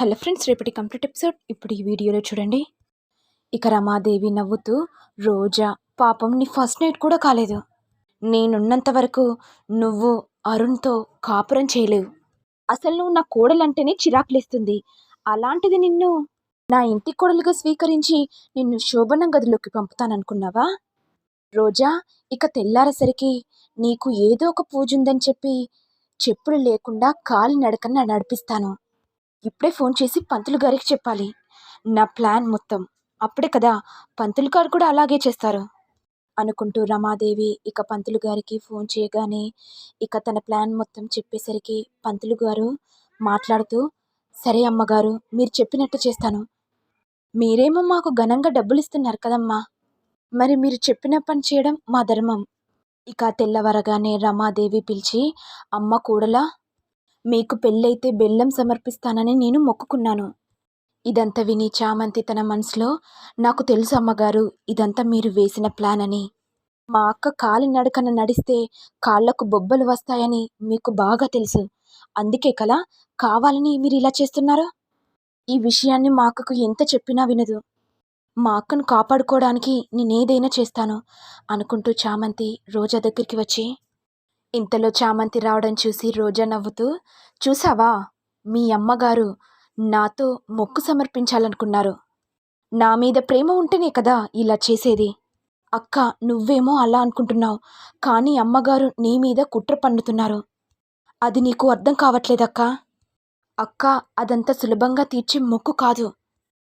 Hello friends రేపటి complete episode. ఇప్పుడు ఈ వీడియోలో చూడండి. ఇక రమాదేవి నవ్వుతూ రోజా పాపం నీ ఫస్ట్ నైట్ కూడా కాలేదు. నేనున్నంత వరకు నువ్వు అరుణ్తో కాపురం చేయలేవు. అసలు నువ్వు నా కోడలంటేనే చిరాకులేస్తుంది. అలాంటిది నిన్ను నా ఇంటి కోడలుగా స్వీకరించి నిన్ను శోభనం గదిలోకి పంపుతాననుకున్నావా? రోజా ఇక తెల్లారేసరికి నీకు ఏదో ఒక పూజ ఉందని చెప్పి చెప్పులు లేకుండా కాలి నడకన నడిపిస్తాను. ఇప్పుడే ఫోన్ చేసి పంతులు గారికి చెప్పాలి. నా ప్లాన్ మొత్తం. అప్పుడే కదా పంతులు గారు కూడా అలాగే చేస్తారు. అనుకుంటూ రమాదేవి ఇక పంతులు గారికి ఫోన్ చేయగానే ఇక తన ప్లాన్ మొత్తం చెప్పేసరికి పంతులు గారు మాట్లాడుతూ సరే అమ్మగారు మీరు చెప్పినట్టు చేస్తాను. మీరేమో మాకు ఘనంగా డబ్బులు ఇస్తున్నారు కదమ్మా. మరి మీరు చెప్పిన పని చేయడం మా ధర్మం. ఇక తెల్లవరగానే రమాదేవి పిలిచి అమ్మ కూడలా? మీకు పెళ్ళైతే బెల్లం సమర్పిస్తానని నేను మొక్కుకున్నాను. ఇదంతా విని చామంతి తన మనసులో నాకు తెలుసు అమ్మగారు ఇదంతా మీరు వేసిన ప్లాన్ అని మా అక్క కాలి నడకన నడిస్తే కాళ్ళకు బొబ్బలు వస్తాయని మీకు బాగా తెలుసు. అందుకే కదా కావాలని మీరు ఇలా చేస్తున్నారు? ఈ విషయాన్ని మా అక్కకు ఎంత చెప్పినా వినదు. మా అక్కను కాపాడుకోవడానికి నేనేదైనా చేస్తాను అనుకుంటూ చామంతి రోజా దగ్గరికి వచ్చి ఇంతలో చామంతి రావడం చూసి రోజా నవ్వుతూ చూసావా? మీ అమ్మగారు నాతో మొక్కు సమర్పించాలనుకున్నారు. నా మీద ప్రేమ ఉంటేనే కదా ఇలా చేసేది. అక్క నువ్వేమో అలా అనుకుంటున్నావు కానీ అమ్మగారు నీ మీద కుట్ర పన్నుతున్నారు. అది నీకు అర్థం కావట్లేదక్క. అక్క అదంత సులభంగా తీర్చే మొక్కు కాదు.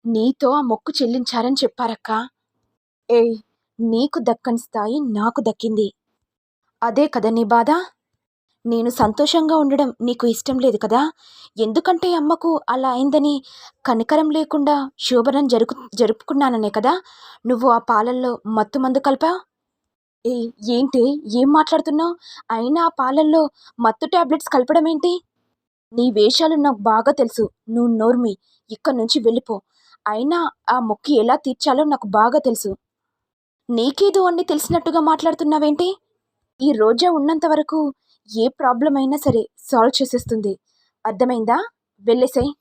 నీతో ఆ మొక్కు చెల్లించారని చెప్పారక్క. ఏయ్ నీకు దక్కని స్థాయి నాకు దక్కింది. అదే కదా నీ బాధ? నేను సంతోషంగా ఉండడం నీకు ఇష్టం లేదు కదా? ఎందుకంటే అమ్మకు అలా అయిందని కనికరం లేకుండా శోభనం జరుపు జరుపుకున్నాననే కదా? నువ్వు ఆ పాలల్లో మత్తు మందు కలిపా? ఏ ఏంటి? ఏం మాట్లాడుతున్నావు? అయినా ఆ పాలల్లో మత్తు టాబ్లెట్స్ కలపడం ఏంటి? నీ వేషాలు నాకు బాగా తెలుసు. నువ్వు నోర్మి. ఇక్కడి నుంచి వెళ్ళిపో. అయినా ఆ మొక్కి ఎలా తీర్చాలో నాకు బాగా తెలుసు. నీకేదో అన్ని తెలిసినట్టుగా మాట్లాడుతున్నావేంటి? ఈ రోజా ఉన్నంత వరకు ఏ ప్రాబ్లం అయినా సరే సాల్వ్ చేసేస్తుంది. అర్థమైందా? వెళ్ళేసాయి.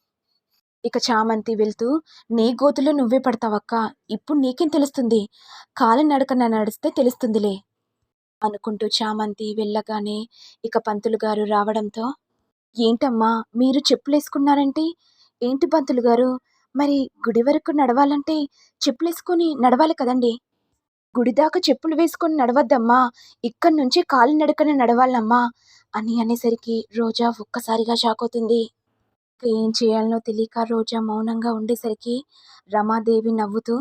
ఇక చామంతి వెళ్తూ నీ గోతులో నువ్వే పడతావక్క. ఇప్పుడు నీకేం తెలుస్తుంది? కాలి నడకన నడిస్తే తెలుస్తుందిలే అనుకుంటూ చామంతి వెళ్ళగానే ఇక పంతులు గారు రావడంతో ఏంటమ్మా మీరు చెప్పులేసుకున్నారంటే? ఏంటి పంతులు గారు? మరి గుడి వరకు నడవాలంటే చెప్పులేసుకొని నడవాలి కదండి. గుడిదాకా చెప్పులు వేసుకొని నడవద్దమ్మా. ఇక్కడి నుంచి కాలి నడకన నడవాలమ్మా అని అనేసరికి రోజా ఒక్కసారిగా షాక్ అవుతుంది. ఏం చేయాలనో తెలియక రోజా మౌనంగా ఉండేసరికి రమాదేవి నవ్వుతూ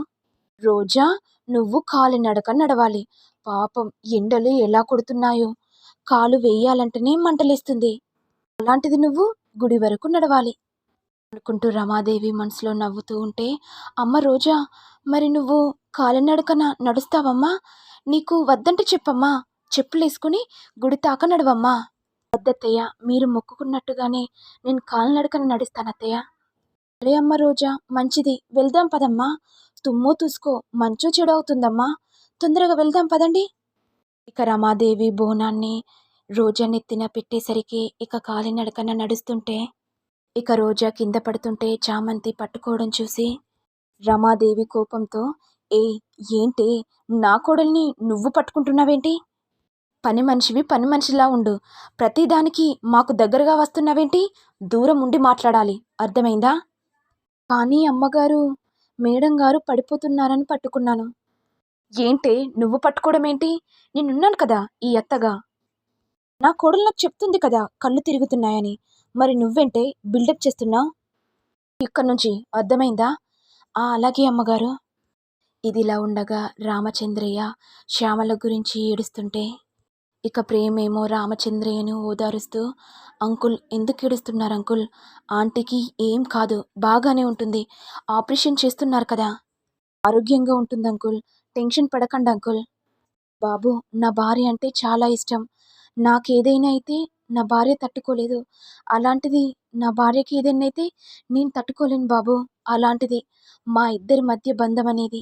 రోజా నువ్వు కాలు నడక నడవాలి. పాపం ఎండలు ఎలా కొడుతున్నాయో. కాలు వేయాలంటేనే మంటలేస్తుంది. అలాంటిది నువ్వు గుడి వరకు నడవాలి అనుకుంటూ రమాదేవి మనసులో నవ్వుతూ ఉంటే అమ్మ రోజా మరి నువ్వు కాలినడకన నడుస్తావమ్మా. నీకు వద్దంటే చెప్పమ్మా. చెప్పులేసుకుని గుడి తాక నడవమ్మా. వద్దత్తయ్య మీరు మొక్కుకున్నట్టుగానే నేను కాలినడకన నడుస్తానత్తయ్య. అరే అమ్మ రోజా మంచిది. వెళ్దాం పదమ్మా. తుమ్ము తూసుకో మంచు చెడు అవుతుందమ్మా తొందరగా వెళ్దాం పదండి. ఇక రమాదేవి బోనాన్ని రోజా నెత్తిన పెట్టేసరికి ఇక కాలినడకన నడుస్తుంటే ఇక రోజా కింద పడుతుంటే చామంతి పట్టుకోవడం చూసి రమాదేవి కోపంతో ఏ ఏంటి? నా కోడల్ని నువ్వు పట్టుకుంటున్నావేంటి? పని మనిషివి పని మనిషిలా ఉండు. ప్రతిదానికి మాకు దగ్గరగా వస్తున్నావేంటి? దూరం ఉండి మాట్లాడాలి. అర్థమైందా? కానీ అమ్మగారు మేడం గారు పడిపోతున్నారని పట్టుకున్నాను. ఏంటే? నువ్వు పట్టుకోవడం ఏంటి నేనున్నాను కదా ఈ అత్తగా. నా కోడలు నాకు చెప్తుంది కదా కళ్ళు తిరుగుతున్నాయని. మరి నువ్వేంటే బిల్డప్ చేస్తున్నావు? ఇక్కడ నుంచి. అర్థమైందా? అలాగే అమ్మగారు. ఇదిలా ఉండగా రామచంద్రయ్య శ్యామల గురించి ఏడుస్తుంటే ఇక ప్రేమేమో రామచంద్రయ్యను ఓదారుస్తూ అంకుల్ ఎందుకు ఏడుస్తున్నారు అంకుల్? ఆంటీకి ఏం కాదు బాగానే ఉంటుంది ఆపరేషన్ చేస్తున్నారు కదా. ఆరోగ్యంగా ఉంటుంది అంకుల్ టెన్షన్ పడకండి అంకుల్. బాబు నా భార్య అంటే చాలా ఇష్టం. నాకేదైనా అయితే నా భార్య తట్టుకోలేదు. అలాంటిది నా భార్యకి ఏదైనా అయితే నేను తట్టుకోలేను బాబు అలాంటిది మా ఇద్దరి మధ్య బంధం అనేది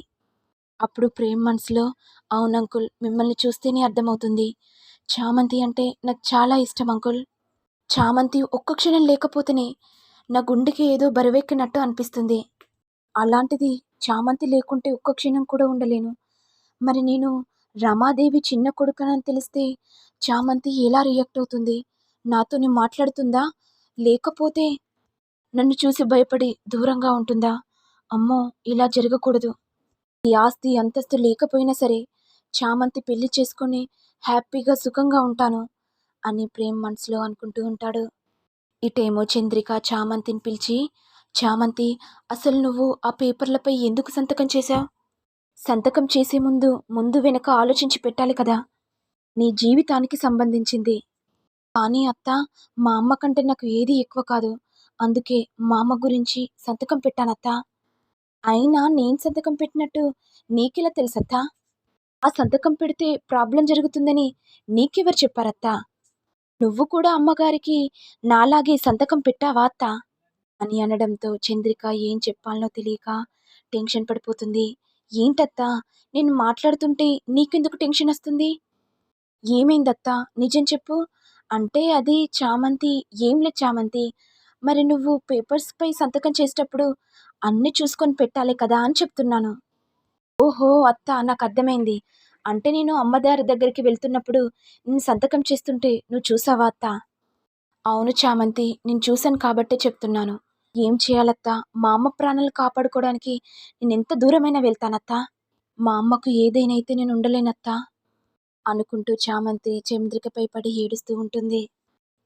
అప్పుడు ప్రేమ్ మనసులో అవును అంకుల్ మిమ్మల్ని చూస్తేనే అర్థమవుతుంది. చామంతి అంటే నాకు చాలా ఇష్టం అంకుల్. చామంతి ఒక్క క్షణం లేకపోతేనే నా గుండెకి ఏదో బరువెక్కినట్టు అనిపిస్తుంది. అలాంటిది చామంతి లేకుంటే ఒక్క క్షణం కూడా ఉండలేను. మరి నేను రమాదేవి చిన్న కొడుకునని తెలిస్తే చామంతి ఎలా రియాక్ట్ అవుతుంది? నాతోని మాట్లాడుతుందా? లేకపోతే నన్ను చూసి భయపడి దూరంగా ఉంటుందా? అమ్మో ఇలా జరగకూడదు. ఈ ఆస్తి అంతస్తు లేకపోయినా సరే చామంతి పెళ్ళి చేసుకుని హ్యాపీగా సుఖంగా ఉంటాను అని ప్రేమ్ మనసులో అనుకుంటూ ఉంటాడు. ఇటేమో చంద్రిక చామంతిని పిలిచి చామంతి అసలు నువ్వు ఆ పేపర్లపై ఎందుకు సంతకం చేశావు? సంతకం చేసే ముందు ముందు వెనక ఆలోచించి పెట్టాలి కదా. నీ జీవితానికి సంబంధించింది. కానీ అత్త మా అమ్మ కంటే నాకు ఏది ఎక్కువ కాదు. అందుకే మా అమ్మ గురించి సంతకం పెట్టానత్తా. అయినా నేను సంతకం పెట్టినట్టు నీకెలా తెలుసత్తా? ఆ సంతకం పెడితే ప్రాబ్లం జరుగుతుందని నీకెవరు చెప్పారత్తా? నువ్వు కూడా అమ్మగారికి నాలాగే సంతకం పెట్టావా అత్తా? అని అనడంతో చంద్రిక ఏం చెప్పాలనో తెలియక టెన్షన్ పడిపోతుంది. ఏంటత్తా? నేను మాట్లాడుతుంటే నీకెందుకు టెన్షన్ వస్తుంది? ఏమైందత్తా? నిజం చెప్పు. అంటే అది చామంతి ఏం లేదు చామంతి. మరి నువ్వు పేపర్స్పై సంతకం చేసేటప్పుడు అన్నీ చూసుకొని పెట్టాలి కదా అని చెప్తున్నాను. ఓహో అత్త నాకు అర్థమైంది. అంటే నేను అమ్మదారి దగ్గరికి వెళ్తున్నప్పుడు నేను సంతకం చేస్తుంటే నువ్వు చూసావా అత్త? అవును చామంతి నేను చూశాను కాబట్టే చెప్తున్నాను. ఏం చేయాలత్తా? మా అమ్మ ప్రాణాలు కాపాడుకోవడానికి నేను ఎంత దూరమైనా వెళ్తానత్తా? మా అమ్మకు ఏదైనా అయితే నేను ఉండలేనత్తా? అనుకుంటూ చామంతి చంద్రికపై పడి ఏడుస్తూ ఉంటుంది.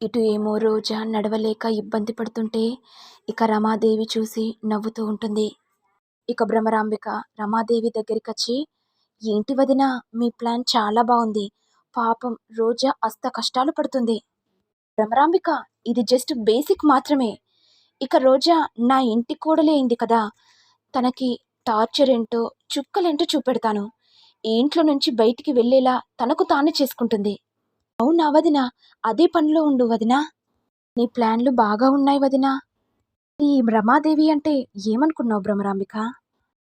ఇటు ఏమో రోజా నడవలేక ఇబ్బంది పడుతుంటే ఇక రమాదేవి చూసి నవ్వుతూ ఉంటుంది. ఇక భ్రమరాంబిక రమాదేవి దగ్గరికి వచ్చి ఏంటి వదిన మీ ప్లాన్ చాలా బాగుంది. పాపం రోజా అస్త కష్టాలు పడుతుంది. భ్రమరాంబిక ఇది జస్ట్ బేసిక్ మాత్రమే. ఇక రోజా నా ఇంటి కూడలే అయింది కదా. తనకి టార్చర్ ఏంటో చుక్కలేంటో చూపెడతాను. ఇంట్లో నుంచి బయటికి వెళ్ళేలా తనకు తానే చేసుకుంటుంది. అవునా వదిన? అదే పనిలో ఉండు వదినా. నీ ప్లాన్లు బాగా ఉన్నాయి వదినా. ఈ రమాదేవి అంటే ఏమనుకున్నావు భ్రమరాంబిక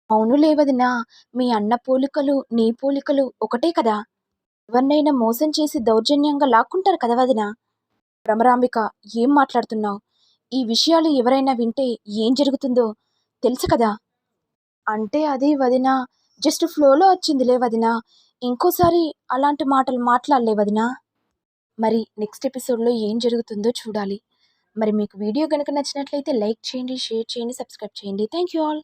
అవును వదినా మీ అన్న పోలికలు నీ పోలికలు ఒకటే కదా. ఎవరినైనా మోసం చేసి దౌర్జన్యంగా లాక్కుంటారు కదా వదినా. భ్రమరాంబిక ఏం మాట్లాడుతున్నావు? ఈ విషయాలు ఎవరైనా వింటే ఏం జరుగుతుందో తెలుసు కదా. అంటే అది వదిన జస్ట్ ఫ్లోలో వచ్చిందిలే వదిన. ఇంకోసారి అలాంటి మాటలు మాట్లాడలే వదినా. మరి నెక్స్ట్ ఎపిసోడ్లో ఏం జరుగుతుందో చూడాలి. మరి మీకు వీడియో కనుక నచ్చినట్లయితే లైక్ చేయండి షేర్ చేయండి సబ్స్క్రైబ్ చేయండి. Thank you all